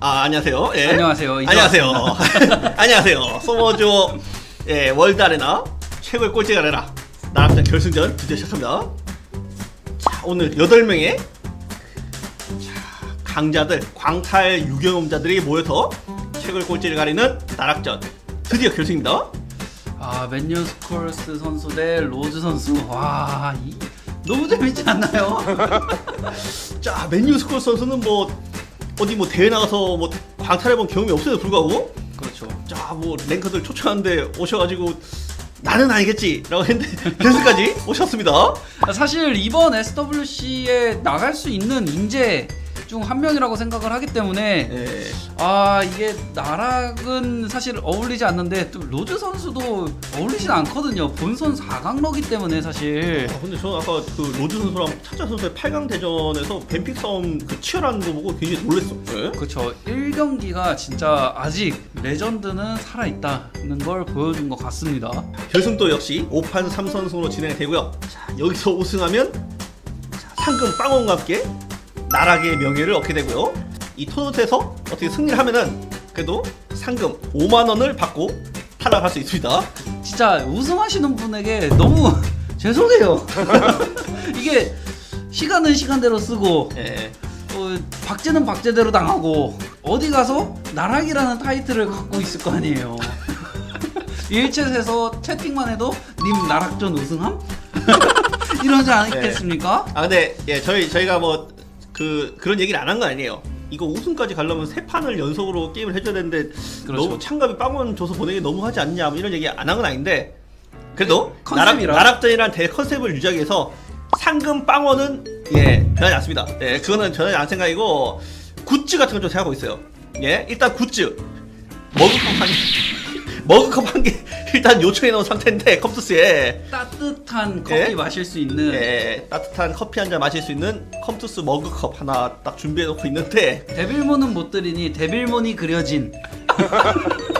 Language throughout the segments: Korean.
아 안녕하세요. 예. 안녕하세요. 안녕하세요. 안녕하세요. 소모조 예, 월드 아레나 최고의 꼴찌가 되라 나락전 결승전 드디어 시작합니다. 자 오늘 8 명의 자, 강자들 광탈 유경험자들이 모여서 최고의 꼴찌를 가리는 나락전 드디어 결승입니다. 아 맨유 스콜스 선수 대 로즈 선수. 와 이, 너무 재밌지 않나요? 자 맨유 스콜 선수는 뭐 어디 뭐 대회 나가서 뭐 광탈해본 경험이 없어도 불구하고 그렇죠. 자 뭐 랭커들 초청하는데 오셔가지고 나는 아니겠지라고 했는데 결승까지 오셨습니다. 사실 이번 SWC에 나갈 수 있는 인재 중 한 명이라고 생각을 하기 때문에 예. 아 이게 나락은 사실 어울리지 않는데 또 로즈 선수도 어울리진 않거든요. 본선 4강러기 때문에 사실 아, 근데 저는 아까 그 로즈 선수랑 차자 선수의 8강 대전에서 뱀픽 싸움 그 치열한 거 보고 굉장히 놀랐어. 예? 그렇죠. 1경기가 진짜 아직 레전드는 살아있다는 걸 보여준 것 같습니다. 결승도 역시 5판 3선승으로 진행되고요. 자, 여기서 우승하면 자, 상금 빵원과 함께 나락의 명예를 얻게 되고요. 이 토너트에서 어떻게 승리를 하면은 그래도 상금 5만 원을 받고 탈락할 수 있습니다. 진짜 우승하시는 분에게 너무 죄송해요. 이게 시간은 시간대로 쓰고 예. 어, 박제는 박제대로 당하고 어디 가서 나락이라는 타이틀을 갖고 있을 거 아니에요. 일챗에서 채팅만 해도 님 나락전 우승함? 이러지 않겠습니까? 아 근데 예 저희 저희가 뭐 그 그런 얘기를 안 한 거 아니에요. 이거 우승까지 가려면 세 판을 연속으로 게임을 해줘야 되는데 그렇죠. 너무 창갑이 빵원 줘서 보내기 너무 하지 않냐 뭐 이런 얘기 안 한 건 아닌데 그래도 그 나락 컨셉이라. 나락전이란 대 컨셉을 유지하기 위해서 상금 빵원은 예 변하지 않습니다. 예 그거는 변하지 않은 생각이고 굿즈 같은 걸좀 생각하고 있어요. 예 일단 굿즈 머그컵 한 머그컵 한 개 일단 요청해 놓은 상태인데 컴투스에 따뜻한 커피 예? 마실 수 있는 예, 따뜻한 커피 한 잔 마실 수 있는 컴투스 머그컵 하나 딱 준비해 놓고 있는데 데빌몬은 못 드리니 데빌몬이 그려진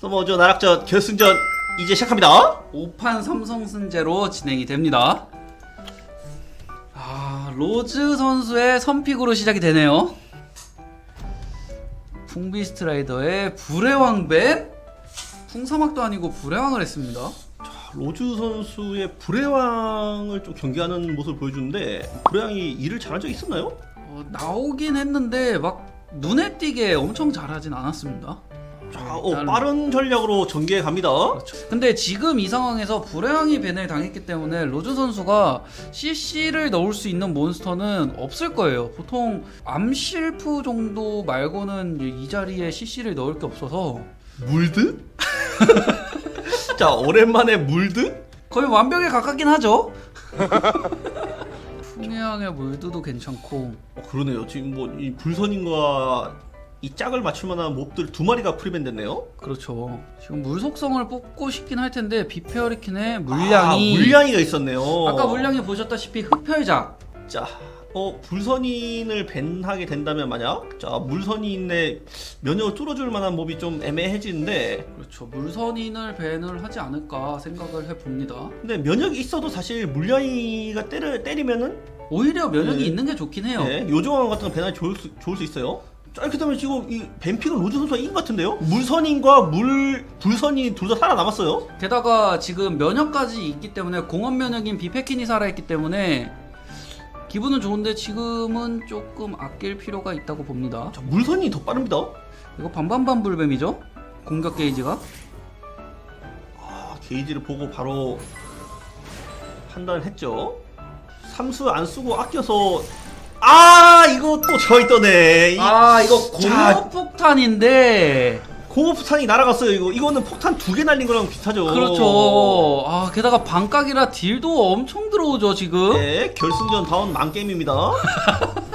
서머저 나락전 결승전 이제 시작합니다. 5판 삼성 승제로 진행이 됩니다. 아, 로즈 선수의 선픽으로 시작이 되네요. 풍비스트 라이더의 불의 왕벤? 풍사막도 아니고 불의 왕을 했습니다. 로즈 선수의 불의왕을 좀 경기하는 모습을 보여주는데 불의왕이 일을 잘한 적 있었나요? 어, 나오긴 했는데 막 눈에 띄게 엄청 잘하진 않았습니다. 자, 어, 일단- 빠른 전략으로 전개해 갑니다. 그렇죠. 근데 지금 이 상황에서 불행이 밴을 당했기 때문에 로즈 선수가 CC를 넣을 수 있는 몬스터는 없을 거예요. 보통 암실프 정도 말고는 이 자리에 CC를 넣을 게 없어서 물드? 자, 오랜만에 물드? 거의 완벽에 가깝긴 하죠. 풍해왕의 물드도 괜찮고 어, 그러네요. 지금 뭐 이 불선인과 이 짝을 맞출 만한 몹들 두 마리가 프리밴 됐네요. 그렇죠. 지금 물 속성을 뽑고 싶긴 할 텐데 비페어리킨의 물량이 아, 물량이가 있었네요. 아까 물량이 보셨다시피 흡혈작 자, 어 불선인을 밴하게 된다면 만약 자 물선인의 면역을 뚫어줄 만한 몹이 좀 애매해지는데 그렇죠. 물선인을 밴을 하지 않을까 생각을 해봅니다. 근데 면역이 있어도 사실 물량이가 때려 때리면은 오히려 면역이 네. 있는 게 좋긴 해요. 네, 요정왕 같은 거 밴하기 좋을 수, 좋을 수 있어요. 자 이렇게 되면 지금 이 뱀픽은 로즈 선수가 이긴 것 같은데요? 물선인과 물 불선이 둘다 살아남았어요. 게다가 지금 면역까지 있기 때문에 공업 면역인 비페킨이 살아있기 때문에 기분은 좋은데 지금은 조금 아낄 필요가 있다고 봅니다. 자 물선이 더 빠릅니다. 이거 반반반 불뱀이죠? 공격 게이지가 아, 게이지를 보고 바로 판단을 했죠. 삼수 안 쓰고 아껴서 아 이거 또. 이아 이거 자. 공업 폭탄인데 공업탄이 날아갔어요. 이거 이거는 폭탄 두 개 날린 거랑 비슷하죠. 그렇죠. 아 게다가 반각이라 딜도 엄청 들어오죠 지금. 네, 결승전 다운 만 게임입니다.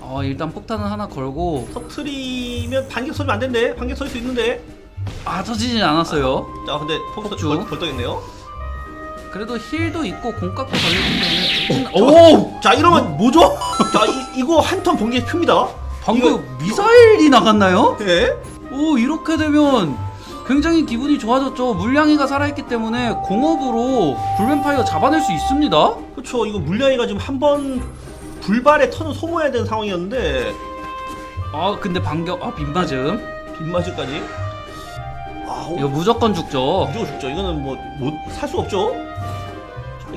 아 일단 폭탄은 하나 걸고 터트리면 반격 서면 안 된대. 반격 설 수 있는데. 아 터지진 않았어요. 자, 근데 폭 폭주. 벌, 벌떡했네요. 그래도 힐도 있고 공각도 걸렸기 때문에 오, 자 이러면 뭐죠? 자, 이, 이거 한 턴 번개 큽니다. 방금 미사일이 나갔나요? 네. 오 이렇게 되면 굉장히 기분이 좋아졌죠. 물량이가 살아있기 때문에 공업으로 불뱀파이어 잡아낼 수 있습니다. 그렇죠. 이거 물량이가 지금 한 번 불발의 턴을 소모해야 되는 상황이었는데 아 근데 반격 아 빗맞음 빗맞이까지. 아, 이거 무조건 죽죠 무조건 죽죠. 이거는 뭐 못 살 수 없죠.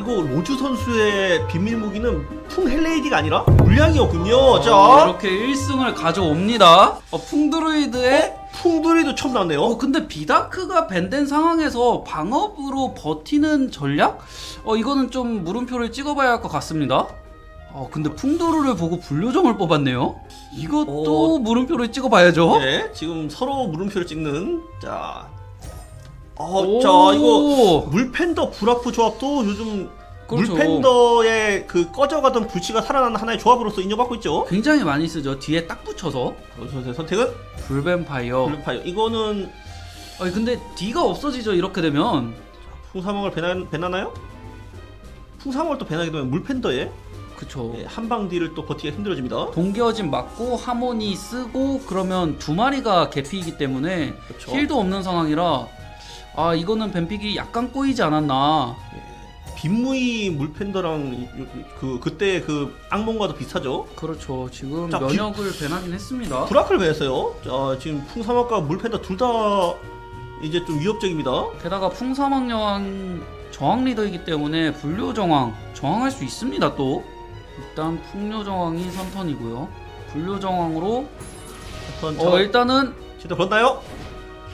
자, 이거 로즈 선수의 비밀 무기는 풍 헬레이디가 아니라 물량이었군요. 자, 어, 이렇게 1승을 가져옵니다 어, 풍드루이드의 어? 풍두리도 처음 나왔네요. 어 근데 비다크가 밴된 상황에서 방업으로 버티는 전략? 어 이거는 좀 물음표를 찍어봐야 할 것 같습니다. 어 근데 풍도루를 보고 불료정을 뽑았네요. 이것도 어. 물음표를 찍어봐야죠. 네, 지금 서로 물음표를 찍는 자. 어, 오. 자 이거 물팬더 불아프 조합도 요즘 그렇죠. 물팬더의 그 꺼져가던 불씨가 살아나는 하나의 조합으로서 인정받고 있죠. 굉장히 많이 쓰죠. 뒤에 딱 붙여서 선수의 선택은 불뱀파이어. 블루파이어. 이거는 아니 근데 D가 없어지죠. 이렇게 되면 풍사망을 배나, 배나나요? 풍사망을 또 배나게 되면 물팬더에 그쵸. 예, 한방 뒤를 또 버티기가 힘들어집니다. 동기어진 맞고 하모니 쓰고 그러면 두 마리가 개피이기 때문에 그렇죠. 힐도 없는 상황이라 아 이거는 뱀픽이 약간 꼬이지 않았나 빈무이 물팬더랑 그 그때 그 악몽과도 비슷하죠. 그렇죠 지금 자, 면역을 배나긴 했습니다 브라클 배했어요. 자 지금 풍사막과 물팬더 둘 다 이제 좀 위협적입니다. 게다가 풍사망여왕 저항 리더이기 때문에 불료 정황 저항할 수 있습니다 또 일단 풍료 정황이 선턴이고요 불료 정황으로 어 일단은 진짜 그렇나요?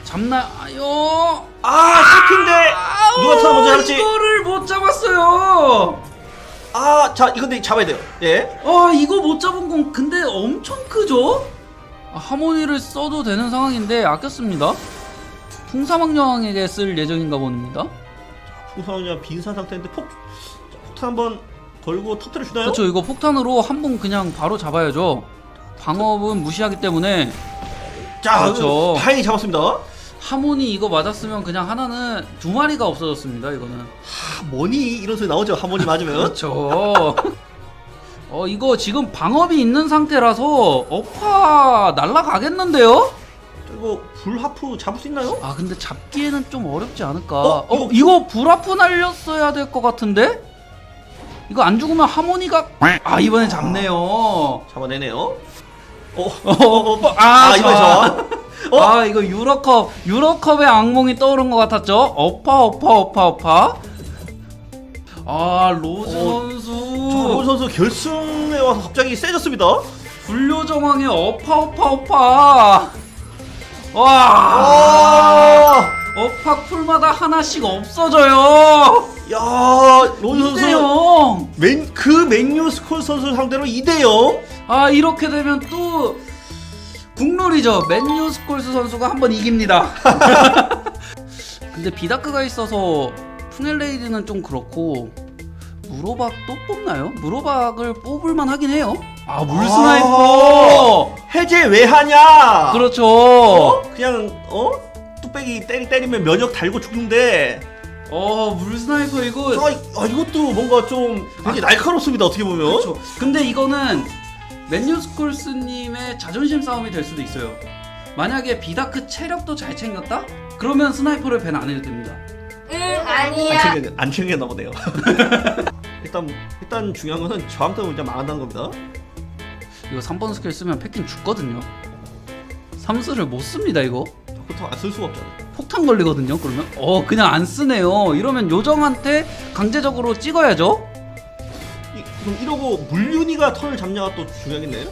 잡나요 아 씹힌데 누가 터나 먼저 잡았지? 이거를 못 잡았어요 아 자 이건데 잡아야 돼요. 예. 아 이거 못 잡은 건 근데 엄청 크죠? 아, 하모니를 써도 되는 상황인데 아꼈습니다. 풍사망여왕에게 쓸 예정인가 봅니다. 풍사막이랑 빈산 상태인데 폭 자, 폭탄 한번 걸고 터트려 주나요? 그렇죠. 이거 폭탄으로 한 번 그냥 바로 잡아야죠. 방업은 무시하기 때문에 자 그렇죠. 다행히 잡았습니다. 하모니 이거 맞았으면 그냥 하나는 두 마리가 없어졌습니다. 이거는. 아, 뭐니 이런 소리 나오죠 하모니 맞으면. 그렇죠. 어 이거 지금 방업이 있는 상태라서 업화 날라가겠는데요? 이거 불하프 잡을 수 있나요? 아 근데 잡기에는 좀 어렵지 않을까? 어? 어, 이거 불아프 날렸어야 될 것 같은데? 이거 안 죽으면 하모니가 아 이번에 잡네요. 잡아내네요. 어, 어, 어, 아, 아, 이번에 자. 잡아. 어? 아 이거 유로컵 유로컵의 악몽이 떠오른 것 같았죠? 어파 어파 어파 어파. 아 로즈 어, 선수 조 선수 결승에 와서 갑자기 세졌습니다. 불료 정황의 어파 어파 어파. 와 아, 어파 풀마다 하나씩 없어져요. 야, 로즈 선수 이대요. 맨, 그 맨유 스콜 선수 상대로 2대 0. 아 이렇게 되면 또 국룰이죠 맨유 스콜스 선수가 한 번 이깁니다 근데 비다크가 있어서 푸넬레이드는 좀 그렇고 무로박 또 뽑나요? 무로박을 뽑을만 하긴 해요 아 물스나이퍼 해제 왜 하냐? 그렇죠 어? 그냥 어? 뚝배기 때리 때리면 면역 달고 죽는데 어 물스나이퍼 이거 아, 이- 아, 이것도 뭔가 좀 되게 날카롭습니다 어떻게 보면 그렇죠 근데 이거는 맨유 스콜스님의 자존심 싸움이 될 수도 있어요 만약에 비다크 체력도 잘 챙겼다? 그러면 스나이퍼를 밴 안 해도 됩니다 응 안 아니야. 챙겨 안 챙겼나 보네요 일단 일단 중요한 거는 저항 때문에 일단 망한다는 겁니다 이거 3번 스킬 쓰면 패킹 죽거든요. 삼수를 못 씁니다 이거. 보통 안 쓸 수가 없잖아요 폭탄 걸리거든요. 그러면 어 그냥 안 쓰네요. 이러면 요정한테 강제적으로 찍어야죠. 이, 그럼 이러고 물륜이가 턴을 잡냐가 또 중요하겠네요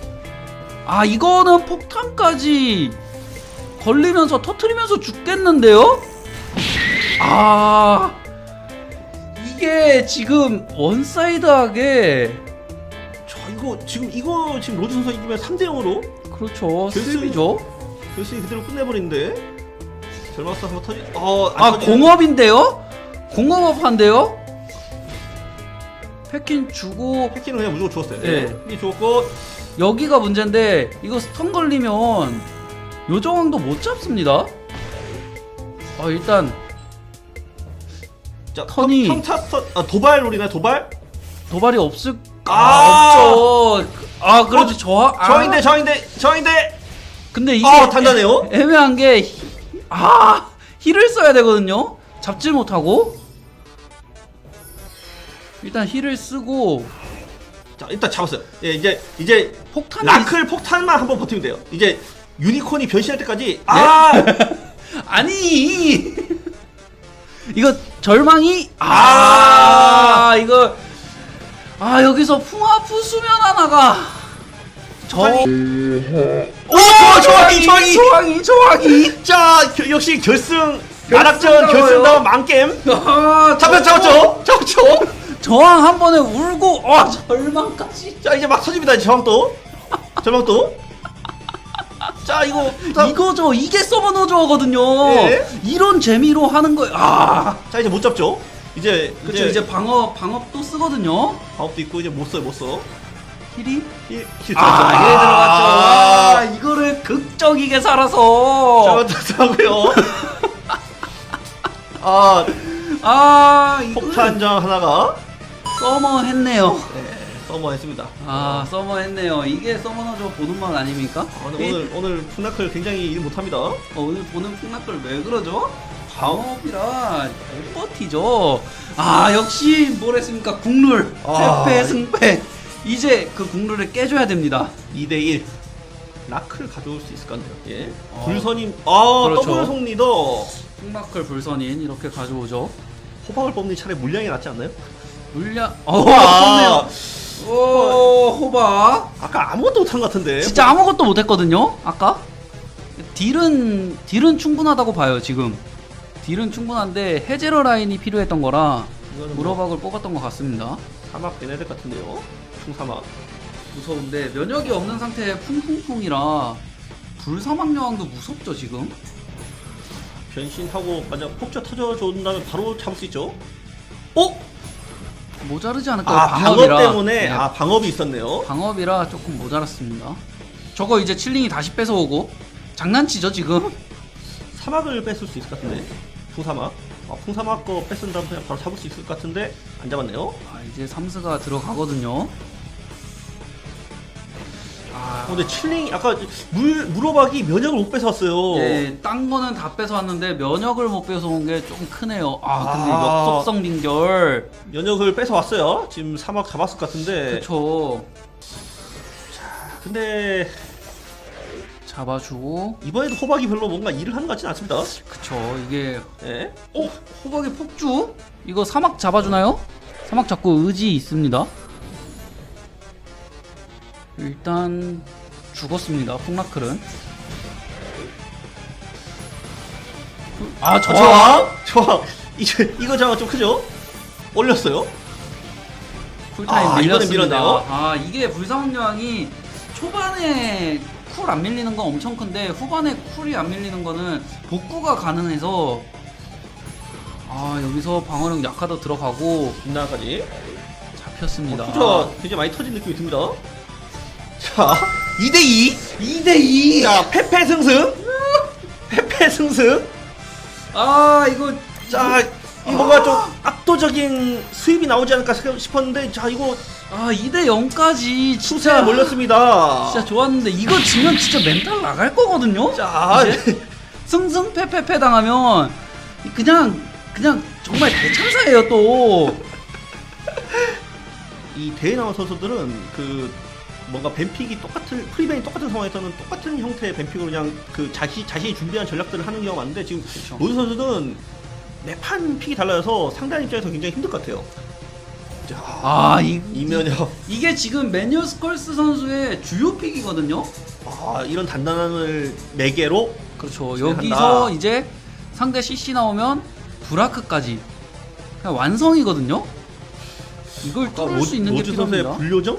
아 이거는 폭탄까지 걸리면서 터트리면서 죽겠는데요? 아 이게 지금 원사이드하게 자 이거 지금 이거 지금 로즈 선수 이기면 3대 0으로 그렇죠 결승- 슬비죠. 결승이 그대로 끝내버리는데 절마스 한번 터지 어안 아 공업인데요? 공업업한데요? 패킨 주고 패키는 그냥 무조건 죽었어요 예. 패키 죽었고 여기가 문제인데 이거 스턴 걸리면 요정왕도 못 잡습니다. 아 일단 자 턴이- 평타스턴 아 도발 롤이나 도발 도발이 없을 아! 아, 없죠. 아 그래도 어, 저 아, 저인데 저인데 저인데 근데 이게 아 단단해요 애, 매한게 아 힐을 써야 되거든요. 잡질 못하고 일단 힐을 쓰고 자 일단 잡았어요. 예 이제 이제 폭탄이 라클 폭탄만 한번 버티면 돼요. 이제 유니콘이 변신할 때까지 아! 아니! 이거 절망이? 아! 아 이거 아 여기서 풍화푸 수면 하나가. 저 오! 조항이 조항이! 조항이 조항이! 자 겨- 역시 결승 나락전 결승 결승다운 나와요. 망겜. 아, 잡혔 잡았죠? 잡았죠 저항 한 번에 울고 아 절망까지. 자 이제 막 터집니다 이제 저항도 저항도 자 이거 자, 이거죠. 이게 서머너저거든요. 예. 이런 재미로 하는 거예요 아. 자 이제 못 잡죠? 이제 그쵸 이제, 방어 방업 또 쓰거든요. 방업도 있고 이제 못 써요 못써. 힐이? 힐 힐. 아, 들어갔죠. 아, 아, 이거를 극적이게 살아서. 잘못했다고요. 아. 아, 폭탄장 하나가 서머 했네요. 네, 서머 했습니다 아, 서머 했네요. 이게 서머너저 보는 맛 아닙니까? 아, 근데 오늘 오늘 푸나클 굉장히 일 못합니다 어, 오늘 보는 풍락걸 왜 그러죠? 방업이라 못 버티죠. 아, 역시 뭐랬습니까? 국룰. 아. 패패 승패. 이제 그 국룰을 깨줘야 됩니다. 2대1 라크를 가져올 수 있을 것 같네요 예. 어. 불선임 아 그렇죠. 더블 송 리더 풍락걸 불선인 이렇게 가져오죠. 호박을 뽑는 게 차라리 물량이 낫지 않나요? 물량. 어, 아, 좋네요. 오, 호박. 아까 아무것도 못한 것 같은데 진짜 아무것도 못했거든요. 아까 딜은 딜은 충분하다고 봐요 지금. 딜은 충분한데 해제러 라인이 필요했던 거라 이거는 뭐 무러박을 뽑았던 것 같습니다. 사막 베네덱 같은데요 충사막 무서운데 면역이 없는 상태에 풍풍풍이라 불사막 여왕도 무섭죠 지금. 변신하고 만약 폭주 터져 준다면 바로 잡을 수 있죠 어? 모자르지 않을까요? 아 방업이라. 때문에 네, 아 방업이 있었네요 방업이라 조금 모자랐습니다. 저거 이제 칠링이 다시 뺏어오고 장난치죠 지금. 사막을 뺏을 수 있을 것 같은데 풍사막 아, 풍사막 거 뺏은 다음 그냥 바로 잡을 수 있을 것 같은데 안 잡았네요 아, 이제 삼스가 들어가거든요. 아, 어, 근데 칠링 아까 물 물어박이 면역을 못 뺏어왔어요 예, 딴 거는 다 뺏어왔는데 면역을 못 뺏어온 게 조금 크네요. 아, 근데 아. 역속성 빙결. 면역을 뺏어왔어요 지금 사막 잡았을 것 같은데 그쵸. 근데 잡아주고. 이번에도 호박이 별로 뭔가 일을 하는 것 같지는 않습니다 그쵸. 이게. 예? 어? 호박의 폭주? 이거 사막 잡아주나요? 사막 잡고 의지 있습니다. 일단 죽었습니다. 풍라클은. 아, 저 저항? 저항 이제 이거 저항 좀 크죠? 올렸어요 쿨타임 아, 이번엔 밀렸습니다. 밀었네요. 아 이게 불사원 여왕이 초반에 쿨 안 밀리는 건 엄청 큰데 후반에 쿨이 안 밀리는 거는 복구가 가능해서 아 여기서 방어력 약하다 들어가고 빗나가지 잡혔습니다. 후저 굉장히 많이 터진 느낌이 듭니다 자 2대2 2대2. 자 패패 승승. 패패 승승. 아 이거 자 이 뭔가 좀 압도적인 수입이 나오지 않을까 생각- 싶었는데 자 이거 아 2대 0까지 수세에 진짜 몰렸습니다. 진짜 좋았는데 이거 지면 진짜 멘탈 나갈 거거든요. 자 이제? 승승패패패 당하면 그냥 그냥 정말 대참사예요 또. 이 대회 나온 선수들은 그 뭔가 뱀픽이 똑같은 프리벤이 똑같은 상황에서는 똑같은 형태의 뱀픽으로 그냥 그 자시 자신이 준비한 전략들을 하는 경우가 많은데 지금 그쵸. 모든 선수는 매판 픽이 달라서 상대한 입장에서 굉장히 힘들 것 같아요. 자, 아, 이, 이면역 이게 지금 매뉴 스컬스 선수의 주요 픽이거든요. 아, 이런 단단함을 매개로 그렇죠. 진행한다. 여기서 이제 상대 CC 나오면 브라크까지 그냥 완성이거든요. 이걸 뚫을 수 있는 게 로즈 선수의 필요합니다. 불요정?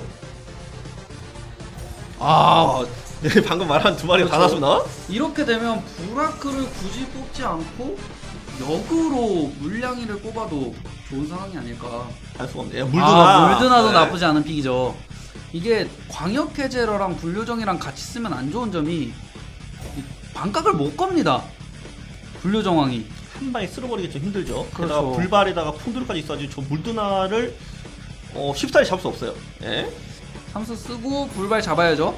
아, 아, 네, 방금 말한 두 마리가 다 그렇죠. 나왔습니다. 이렇게 되면 브라크를 굳이 뽑지 않고 역으로 물량이를 뽑아도 좋은 상황이 아닐까. 할 수가 없네요. 물드나. 아, 물드나도 네. 나쁘지 않은 픽이죠. 이게 광역 해제러랑 불요정이랑 같이 쓰면 안 좋은 점이 이 반각을 못 겁니다. 불요정왕이. 한 방에 쓸어버리기 좀 힘들죠. 그렇죠. 게다가 불발에다가 풍두르까지 있어가지고 저 물드나를 어, 쉽사리 잡을 수 없어요. 예. 삼수 쓰고 불발 잡아야죠.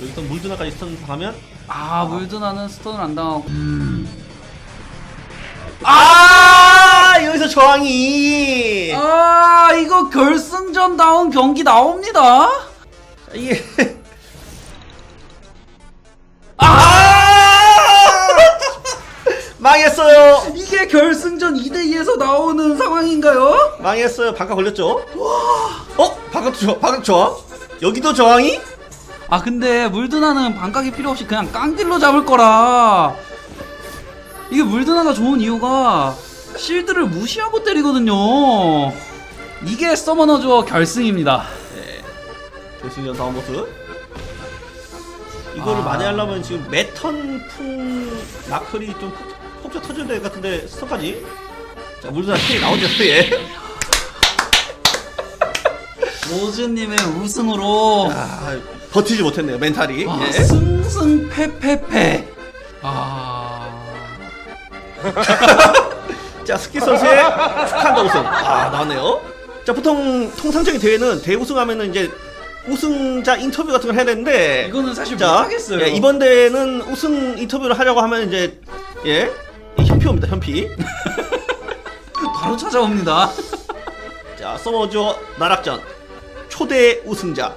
여기서 물드나까지 스턴 하면 아, 물드나는 스턴을 안 당하고. 아 여기서 저항이 아, 이거 결승전 다운 경기 나옵니다. 이게 아! 망했어요. 이게 결승전 2대 2에서 나오는 상황인가요? 망했어요. 반가 걸렸죠? 어? 반가도 좋아. 반가 좋아. 여기도 저항이? 아 근데 물드나는 반각이 필요 없이 그냥 깡딜로 잡을 거라 이게 물드나가 좋은 이유가 실드를 무시하고 때리거든요 이게 서머너즈워 결승입니다 결승전 다음 모습. 이거를 아. 만회하려면 지금 매턴 풍 나클이 좀 폭- 터져야 될것 같은데 스톱까지. 자 물드나 킬이 나오죠 예. 로즈님의 우승으로 아 버티지 못했네요 멘탈이. 아, 예. 승승패패패 아... 자 스키 선수의 축하한다 우승. 아 나왔네요. 자 보통 통상적인 대회는 대우승하면은 이제 우승자 인터뷰 같은 걸 해야 되는데 이거는 사실 자 못하겠어요 예, 이번 대회는 우승 인터뷰를 하려고 하면 이제 예 이 현피옵니다 현피. 바로 찾아옵니다 자 서머저 나락전 초대 우승자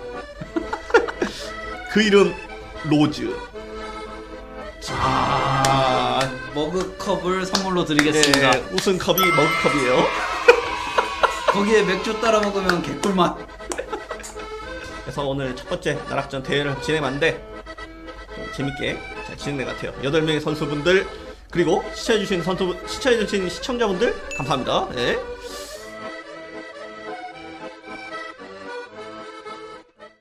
그 이름 로즈. 아... 머그컵을 선물로 드리겠습니다 예, 우승컵이 머그컵이에요. 거기에 맥주 따라 먹으면 개꿀맛 그래서 오늘 첫 번째 나락전 대회를 진행하는데 좀 재밌게 잘 진행된 것 같아요. 8명의 선수분들 그리고 시청해주신 선수 시청해주신 시청자분들 감사합니다. 예.